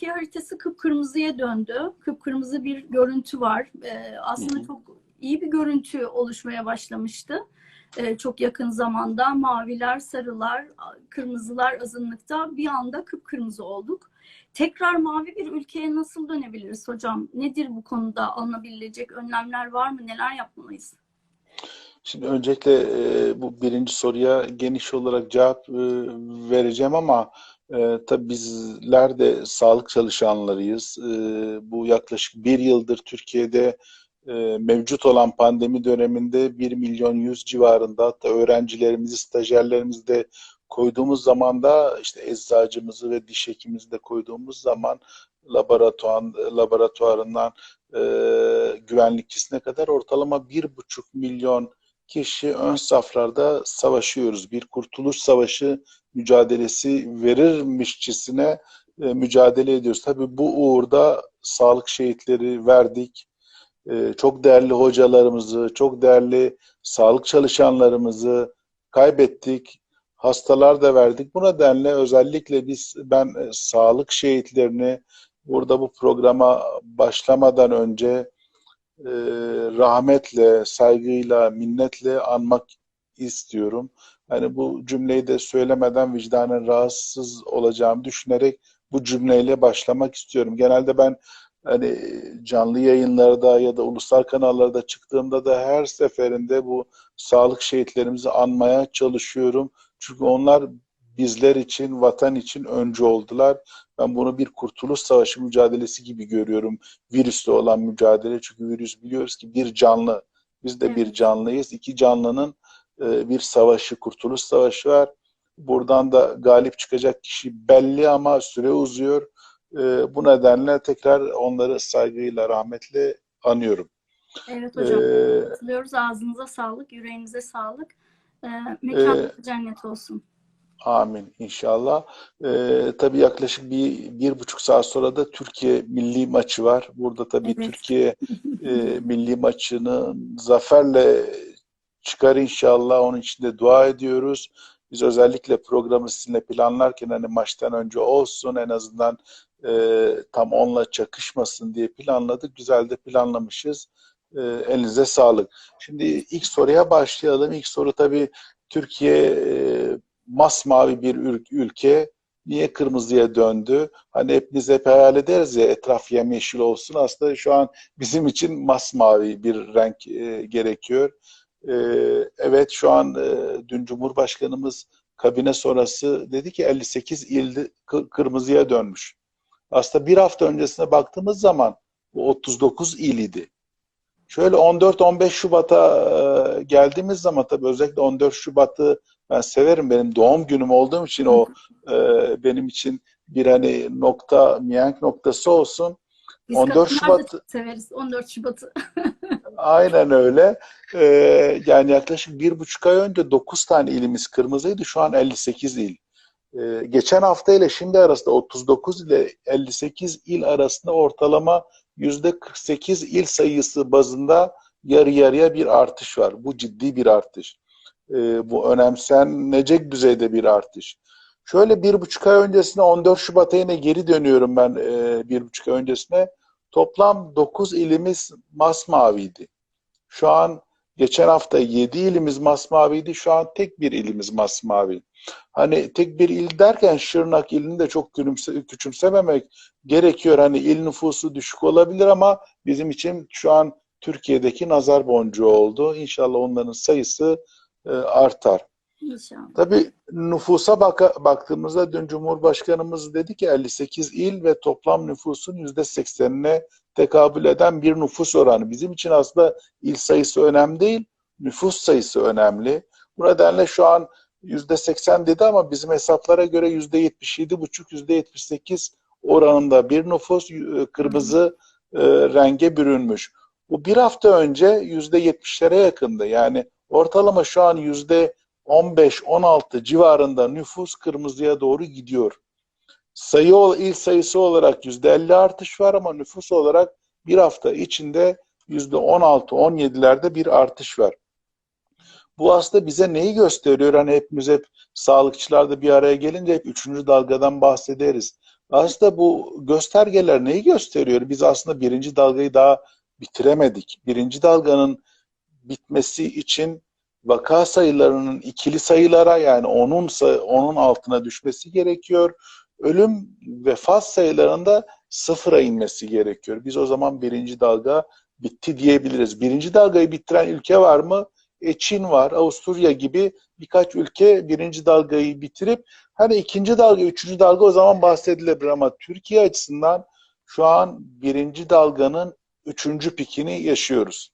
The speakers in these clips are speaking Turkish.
Türkiye haritası kıpkırmızıya döndü. Kıpkırmızı bir görüntü var. Ee, aslında Hı hı. çok iyi bir görüntü oluşmaya başlamıştı. Ee, çok yakın zamanda maviler, sarılar, kırmızılar azınlıkta bir anda kıpkırmızı olduk. Tekrar mavi bir ülkeye nasıl dönebiliriz hocam? Nedir bu konuda alınabilecek önlemler var mı? Neler yapmalıyız? Şimdi öncelikle e, bu birinci soruya geniş olarak cevap e, vereceğim ama e, tabii bizler de sağlık çalışanlarıyız. E, bu yaklaşık bir yıldır Türkiye'de e, mevcut olan pandemi döneminde 1 milyon 100 civarında hatta öğrencilerimizi, stajyerlerimizi de koyduğumuz zaman da işte eczacımızı ve diş hekimimizi de koyduğumuz zaman laboratuvar, laboratuvarından e, güvenlikçisine kadar ortalama bir buçuk milyon kişi ön saflarda savaşıyoruz. Bir kurtuluş savaşı mücadelesi verirmişçesine e, mücadele ediyoruz. Tabii bu uğurda sağlık şehitleri verdik. E, çok değerli hocalarımızı, çok değerli sağlık çalışanlarımızı kaybettik. Hastalar da verdik. Bu nedenle özellikle biz ben e, sağlık şehitlerini burada bu programa başlamadan önce e, rahmetle, saygıyla, minnetle anmak istiyorum. Hani bu cümleyi de söylemeden vicdanen rahatsız olacağımı düşünerek bu cümleyle başlamak istiyorum. Genelde ben hani canlı yayınlarda ya da ulusal kanallarda çıktığımda da her seferinde bu sağlık şehitlerimizi anmaya çalışıyorum. Çünkü onlar bizler için, vatan için öncü oldular. Ben bunu bir kurtuluş savaşı mücadelesi gibi görüyorum. Virüsle olan mücadele. Çünkü virüs biliyoruz ki bir canlı. Biz de Evet. bir canlıyız. İki canlının e, bir savaşı, kurtuluş savaşı var. Buradan da galip çıkacak kişi belli ama süre uzuyor. E, bu nedenle tekrar onları saygıyla, rahmetle anıyorum. Evet hocam. E, Katılıyoruz. Ağzınıza sağlık, yüreğinize sağlık. Ee, mekan cennet olsun. Amin inşallah. Ee, tabii yaklaşık bir, bir buçuk saat sonra da Türkiye milli maçı var. Burada tabii Evet. Türkiye e, milli maçını zaferle çıkar inşallah. Onun için de dua ediyoruz. Biz özellikle programı sizinle planlarken hani maçtan önce olsun en azından e, tam onunla çakışmasın diye planladık. Güzel de planlamışız. E, elinize sağlık. Şimdi ilk soruya başlayalım. İlk soru tabii Türkiye e, masmavi bir ül- ülke niye kırmızıya döndü? Hani hepimiz hep hayal ederiz ya etraf yemyeşil olsun. Aslında şu an bizim için masmavi bir renk e, gerekiyor. E, evet şu an e, dün Cumhurbaşkanımız kabine sonrası dedi ki 58 il kı- kırmızıya dönmüş. Aslında bir hafta öncesine baktığımız zaman bu 39 il idi. Şöyle 14-15 Şubat'a e, geldiğimiz zaman tabii özellikle 14 Şubat'ı ben severim. Benim doğum günüm olduğum için o e, benim için bir hani nokta, mihenk noktası olsun. Biz 14 kadınlar da Şubat- severiz 14 Şubat'ı. Aynen öyle. E, yani yaklaşık bir buçuk ay önce 9 tane ilimiz kırmızıydı. Şu an 58 il. E, geçen hafta ile şimdi arasında 39 ile 58 il arasında ortalama %48 il sayısı bazında yarı yarıya bir artış var. Bu ciddi bir artış. E, bu önemsenecek düzeyde bir artış. Şöyle bir buçuk ay öncesine 14 Şubat'a yine geri dönüyorum ben e, bir buçuk ay öncesine. Toplam 9 ilimiz masmaviydi. Şu an geçen hafta 7 ilimiz masmaviydi. Şu an tek bir ilimiz masmavi. Hani tek bir il derken Şırnak ilini de çok küçümse, küçümsememek gerekiyor. Hani il nüfusu düşük olabilir ama bizim için şu an Türkiye'deki nazar boncuğu oldu. İnşallah onların sayısı e, artar. İnşallah. Tabii nüfusa baka, baktığımızda dün Cumhurbaşkanımız dedi ki 58 il ve toplam nüfusun %80'ine tekabül eden bir nüfus oranı. Bizim için aslında il sayısı önemli değil, nüfus sayısı önemli. Bu nedenle şu an %80 dedi ama bizim hesaplara göre %77,5, %78 oranında bir nüfus e, kırmızı e, renge bürünmüş. Bu bir hafta önce %70'lere yakındı. Yani ortalama şu an yüzde 15-16 civarında nüfus kırmızıya doğru gidiyor. Sayı il sayısı olarak %50 artış var ama nüfus olarak bir hafta içinde %16-17'lerde bir artış var. Bu aslında bize neyi gösteriyor? Hani hepimiz hep sağlıkçılar da bir araya gelince hep üçüncü dalgadan bahsederiz. Aslında bu göstergeler neyi gösteriyor? Biz aslında birinci dalgayı daha bitiremedik. Birinci dalganın bitmesi için vaka sayılarının ikili sayılara yani onun onun altına düşmesi gerekiyor. Ölüm vefat sayılarında sıfıra inmesi gerekiyor. Biz o zaman birinci dalga bitti diyebiliriz. Birinci dalgayı bitiren ülke var mı? E, Çin var, Avusturya gibi birkaç ülke birinci dalgayı bitirip hani ikinci dalga, üçüncü dalga o zaman bahsedilebilir ama Türkiye açısından şu an birinci dalganın üçüncü pikini yaşıyoruz.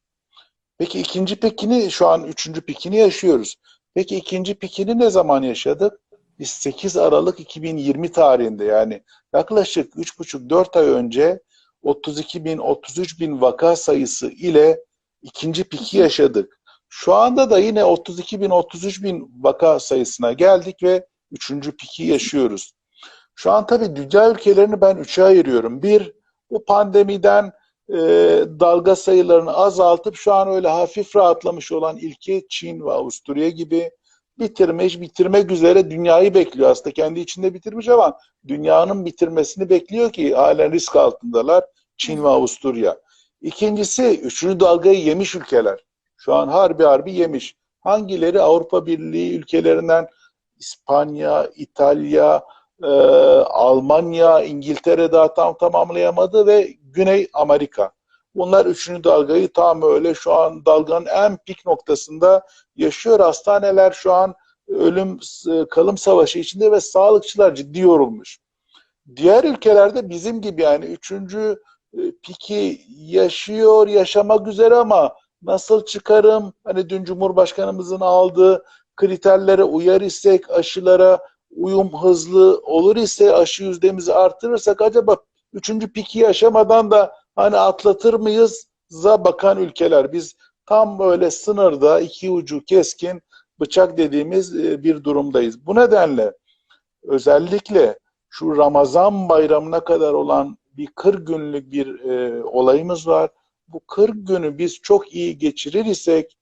Peki ikinci pikini şu an üçüncü pikini yaşıyoruz. Peki ikinci pikini ne zaman yaşadık? Biz 8 Aralık 2020 tarihinde yani yaklaşık 3,5-4 ay önce 32 bin, 33 bin vaka sayısı ile ikinci piki yaşadık. Şu anda da yine 32 bin, 33 bin vaka sayısına geldik ve üçüncü piki yaşıyoruz. Şu an tabii dünya ülkelerini ben üçe ayırıyorum. Bir, bu pandemiden e, dalga sayılarını azaltıp şu an öyle hafif rahatlamış olan ülke Çin ve Avusturya gibi bitirmiş, bitirmek üzere dünyayı bekliyor. Aslında kendi içinde bitirmiş ama dünyanın bitirmesini bekliyor ki halen risk altındalar Çin ve Avusturya. İkincisi, üçüncü dalgayı yemiş ülkeler. Şu an harbi harbi yemiş. Hangileri Avrupa Birliği ülkelerinden İspanya, İtalya, e, Almanya, İngiltere daha tam tamamlayamadı ve Güney Amerika. Bunlar üçüncü dalgayı tam öyle şu an dalganın en pik noktasında yaşıyor. Hastaneler şu an ölüm kalım savaşı içinde ve sağlıkçılar ciddi yorulmuş. Diğer ülkelerde bizim gibi yani üçüncü piki yaşıyor, yaşamak üzere ama nasıl çıkarım? Hani dün Cumhurbaşkanımızın aldığı kriterlere uyar isek, aşılara uyum hızlı olur ise, aşı yüzdemizi artırırsak acaba üçüncü piki yaşamadan da hani atlatır mıyız? za bakan ülkeler. Biz tam böyle sınırda iki ucu keskin bıçak dediğimiz bir durumdayız. Bu nedenle özellikle şu Ramazan bayramına kadar olan bir 40 günlük bir e, olayımız var. Bu 40 günü biz çok iyi geçirir isek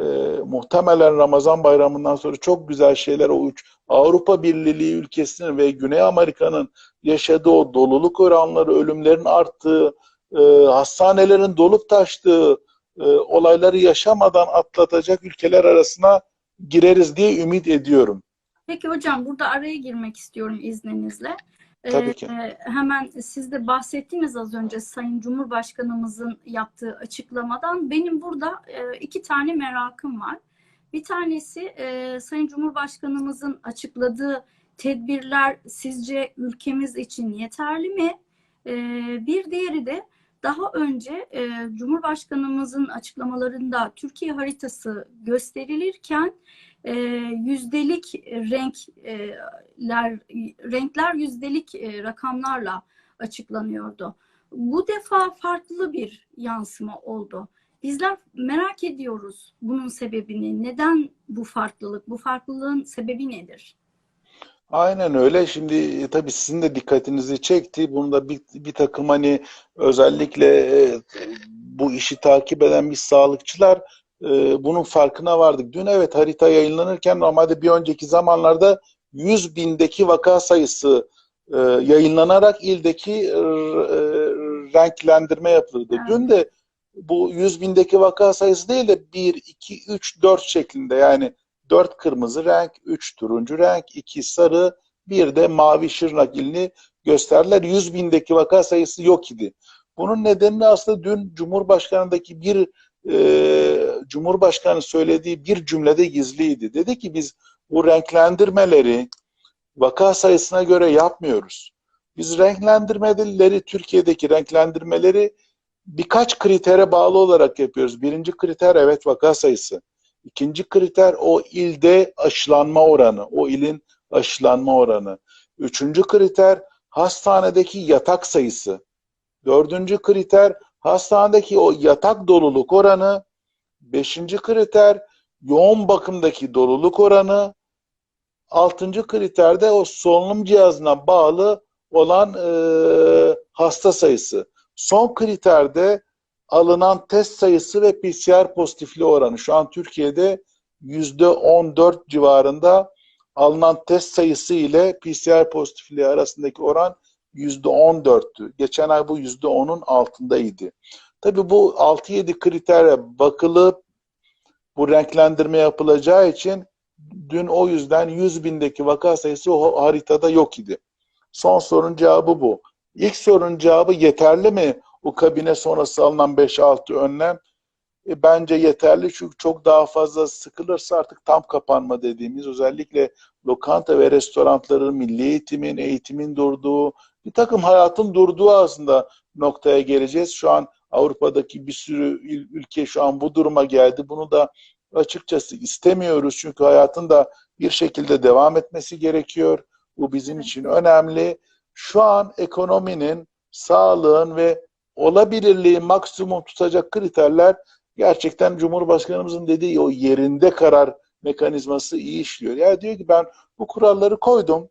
e, muhtemelen Ramazan bayramından sonra çok güzel şeyler o üç Avrupa Birliği ülkesinin ve Güney Amerika'nın yaşadığı o doluluk oranları, ölümlerin arttığı, e, hastanelerin dolup taştığı e, olayları yaşamadan atlatacak ülkeler arasına gireriz diye ümit ediyorum. Peki hocam burada araya girmek istiyorum izninizle. Tabii ki. Ee, hemen siz de bahsettiniz az önce Sayın Cumhurbaşkanımızın yaptığı açıklamadan. Benim burada e, iki tane merakım var. Bir tanesi e, Sayın Cumhurbaşkanımızın açıkladığı tedbirler sizce ülkemiz için yeterli mi? E, bir diğeri de daha önce e, Cumhurbaşkanımızın açıklamalarında Türkiye haritası gösterilirken e, yüzdelik renkler renkler yüzdelik e, rakamlarla açıklanıyordu. Bu defa farklı bir yansıma oldu. Bizler merak ediyoruz bunun sebebini. Neden bu farklılık? Bu farklılığın sebebi nedir? Aynen öyle. Şimdi e, tabii sizin de dikkatinizi çekti. Bunda bir, bir takım hani özellikle e, bu işi takip eden biz sağlıkçılar e, bunun farkına vardık. Dün evet harita yayınlanırken normalde bir önceki zamanlarda 100 bindeki vaka sayısı e, yayınlanarak ildeki e, renklendirme yapılırdı. Evet. Dün de bu 100 bindeki vaka sayısı değil de 1, 2, 3, 4 şeklinde yani 4 kırmızı renk, 3 turuncu renk, 2 sarı, bir de mavi şırnak ilini gösterdiler. 100 bindeki vaka sayısı yok idi. Bunun nedeni aslında dün Cumhurbaşkanı'ndaki bir e, Cumhurbaşkanı söylediği bir cümlede gizliydi. Dedi ki biz bu renklendirmeleri vaka sayısına göre yapmıyoruz. Biz renklendirmeleri, Türkiye'deki renklendirmeleri birkaç kritere bağlı olarak yapıyoruz. Birinci kriter evet vaka sayısı. İkinci kriter o ilde aşılanma oranı, o ilin aşılanma oranı. Üçüncü kriter hastanedeki yatak sayısı. Dördüncü kriter hastanedeki o yatak doluluk oranı. Beşinci kriter yoğun bakımdaki doluluk oranı. Altıncı kriterde o solunum cihazına bağlı olan e, hasta sayısı. Son kriterde alınan test sayısı ve PCR pozitifliği oranı. Şu an Türkiye'de yüzde 14 civarında alınan test sayısı ile PCR pozitifliği arasındaki oran %14'tü. Geçen ay bu %10'un altındaydı. Tabii bu 6-7 kritere bakılıp bu renklendirme yapılacağı için dün o yüzden 100 bindeki vaka sayısı o haritada yok idi. Son sorunun cevabı bu. İlk sorunun cevabı yeterli mi? O kabine sonrası alınan 5-6 önlem e, bence yeterli çünkü çok daha fazla sıkılırsa artık tam kapanma dediğimiz özellikle lokanta ve restoranların milli eğitimin, eğitimin durduğu, bir takım hayatın durduğu aslında noktaya geleceğiz. Şu an Avrupa'daki bir sürü ülke şu an bu duruma geldi. Bunu da açıkçası istemiyoruz çünkü hayatın da bir şekilde devam etmesi gerekiyor. Bu bizim için önemli. Şu an ekonominin, sağlığın ve olabilirliği maksimum tutacak kriterler gerçekten Cumhurbaşkanımızın dediği o yerinde karar mekanizması iyi işliyor. Yani diyor ki ben bu kuralları koydum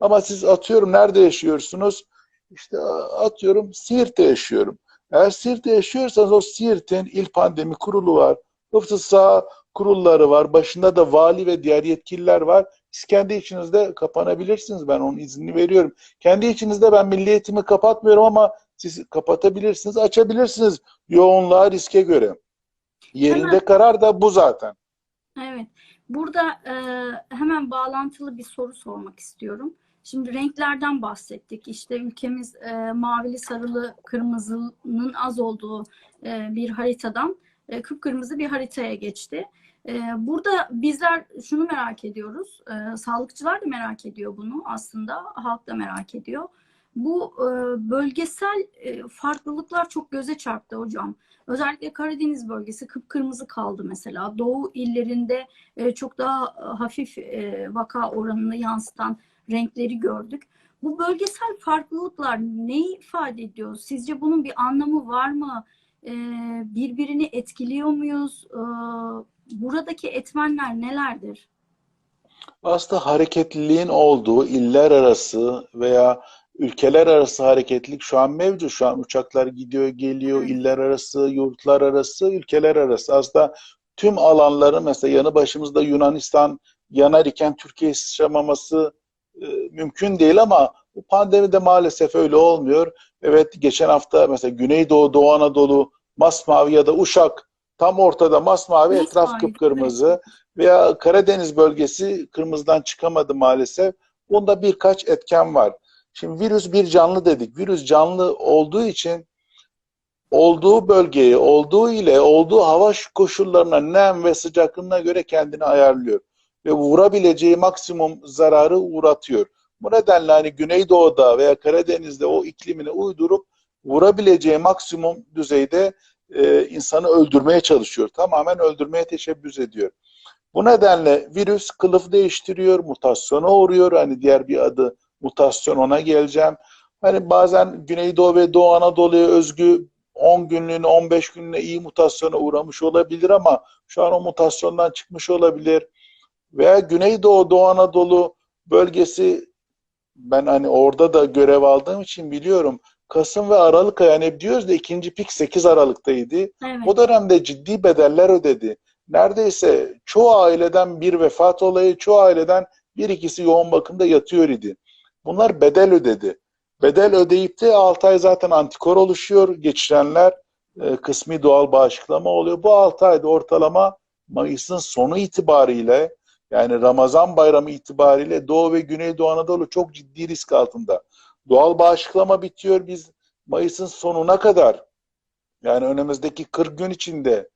ama siz atıyorum nerede yaşıyorsunuz? İşte atıyorum Siirt'te yaşıyorum. Eğer Siirt'te yaşıyorsanız o Siirt'in il pandemi kurulu var. Hıfzı sağ kurulları var. Başında da vali ve diğer yetkililer var. Siz kendi içinizde kapanabilirsiniz. Ben onun izni veriyorum. Kendi içinizde ben milli eğitimi kapatmıyorum ama siz kapatabilirsiniz, açabilirsiniz yoğunluğa, riske göre. Yerinde Hemen. karar da bu zaten. Evet. Burada e, hemen bağlantılı bir soru sormak istiyorum. Şimdi renklerden bahsettik. İşte ülkemiz e, mavili, sarılı, kırmızının az olduğu e, bir haritadan e, kıpkırmızı bir haritaya geçti. E, burada bizler şunu merak ediyoruz. E, sağlıkçılar da merak ediyor bunu aslında. Halk da merak ediyor. Bu e, bölgesel e, farklılıklar çok göze çarptı hocam. Özellikle Karadeniz bölgesi kıpkırmızı kaldı mesela. Doğu illerinde e, çok daha e, hafif e, vaka oranını yansıtan renkleri gördük. Bu bölgesel farklılıklar neyi ifade ediyor? Sizce bunun bir anlamı var mı? E, birbirini etkiliyor muyuz? E, buradaki etmenler nelerdir? Aslında hareketliliğin olduğu iller arası veya ülkeler arası hareketlilik şu an mevcut. Şu an uçaklar gidiyor, geliyor, iller arası, yurtlar arası, ülkeler arası. Aslında tüm alanları mesela yanı başımızda Yunanistan yanar iken Türkiye sıçramaması e, mümkün değil ama bu pandemide maalesef öyle olmuyor. Evet geçen hafta mesela Güneydoğu, Doğu Anadolu masmavi ya da Uşak tam ortada masmavi, etraf Masmavi, kıpkırmızı veya Karadeniz bölgesi kırmızıdan çıkamadı maalesef. Bunda birkaç etken var. Şimdi virüs bir canlı dedik. Virüs canlı olduğu için olduğu bölgeyi, olduğu ile, olduğu hava koşullarına, nem ve sıcaklığına göre kendini ayarlıyor. Ve vurabileceği maksimum zararı uğratıyor. Bu nedenle hani Güneydoğu'da veya Karadeniz'de o iklimine uydurup vurabileceği maksimum düzeyde e, insanı öldürmeye çalışıyor. Tamamen öldürmeye teşebbüs ediyor. Bu nedenle virüs kılıf değiştiriyor, mutasyona uğruyor. Hani diğer bir adı mutasyon ona geleceğim. Hani bazen Güneydoğu ve Doğu Anadolu'ya özgü 10 günlüğüne 15 günlüğüne iyi mutasyona uğramış olabilir ama şu an o mutasyondan çıkmış olabilir. Veya Güneydoğu Doğu Anadolu bölgesi ben hani orada da görev aldığım için biliyorum. Kasım ve Aralık ayı hep diyoruz da ikinci pik 8 Aralık'taydı. Evet. O dönemde ciddi bedeller ödedi. Neredeyse çoğu aileden bir vefat olayı, çoğu aileden bir ikisi yoğun bakımda yatıyor idi. Bunlar bedel ödedi. Bedel ödeyip de 6 ay zaten antikor oluşuyor. Geçirenler e, kısmi doğal bağışıklama oluyor. Bu 6 ayda ortalama Mayıs'ın sonu itibariyle yani Ramazan bayramı itibariyle Doğu ve Güneydoğu Anadolu çok ciddi risk altında. Doğal bağışıklama bitiyor. Biz Mayıs'ın sonuna kadar yani önümüzdeki 40 gün içinde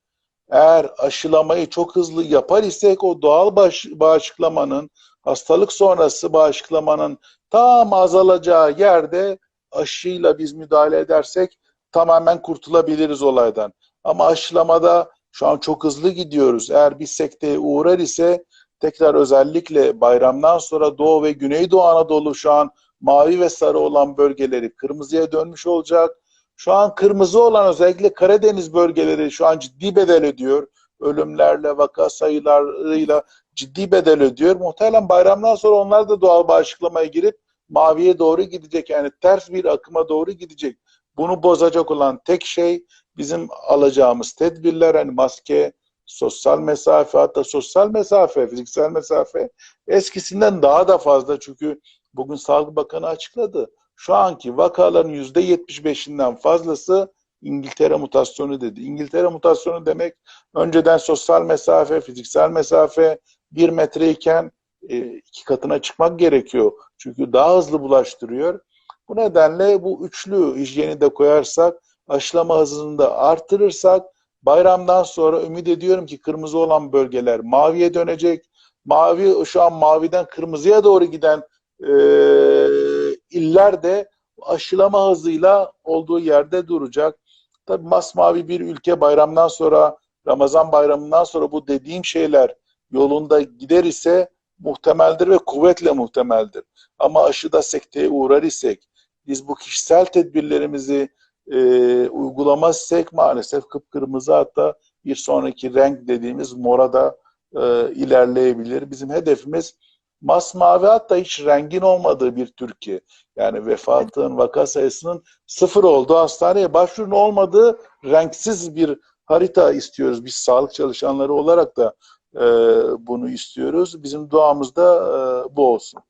eğer aşılamayı çok hızlı yapar isek o doğal bağış, bağışıklamanın hastalık sonrası bağışıklamanın tam azalacağı yerde aşıyla biz müdahale edersek tamamen kurtulabiliriz olaydan. Ama aşılamada şu an çok hızlı gidiyoruz. Eğer bir sekteye uğrar ise tekrar özellikle bayramdan sonra Doğu ve Güneydoğu Anadolu şu an mavi ve sarı olan bölgeleri kırmızıya dönmüş olacak. Şu an kırmızı olan özellikle Karadeniz bölgeleri şu an ciddi bedel ödüyor. Ölümlerle, vaka sayılarıyla ciddi bedel ödüyor. Muhtemelen bayramdan sonra onlar da doğal bağışıklamaya girip maviye doğru gidecek. Yani ters bir akıma doğru gidecek. Bunu bozacak olan tek şey bizim alacağımız tedbirler. Hani maske, sosyal mesafe hatta sosyal mesafe, fiziksel mesafe eskisinden daha da fazla çünkü bugün Sağlık Bakanı açıkladı. Şu anki vakaların %75'inden fazlası İngiltere mutasyonu dedi. İngiltere mutasyonu demek önceden sosyal mesafe, fiziksel mesafe bir metreyken e, iki katına çıkmak gerekiyor. Çünkü daha hızlı bulaştırıyor. Bu nedenle bu üçlü hijyeni de koyarsak, aşılama hızını da artırırsak bayramdan sonra ümit ediyorum ki kırmızı olan bölgeler maviye dönecek. Mavi şu an maviden kırmızıya doğru giden e, iller de aşılama hızıyla olduğu yerde duracak. Tabii masmavi bir ülke bayramdan sonra, Ramazan bayramından sonra bu dediğim şeyler yolunda gider ise muhtemeldir ve kuvvetle muhtemeldir. Ama aşıda sekteye uğrar isek, biz bu kişisel tedbirlerimizi e, uygulamazsak maalesef kıpkırmızı hatta bir sonraki renk dediğimiz mora da e, ilerleyebilir. Bizim hedefimiz masmavi hatta hiç rengin olmadığı bir Türkiye. Yani vefatın, vaka sayısının sıfır olduğu hastaneye başvurun olmadığı renksiz bir harita istiyoruz. Biz sağlık çalışanları olarak da bunu istiyoruz. Bizim duamız da e, bu olsun.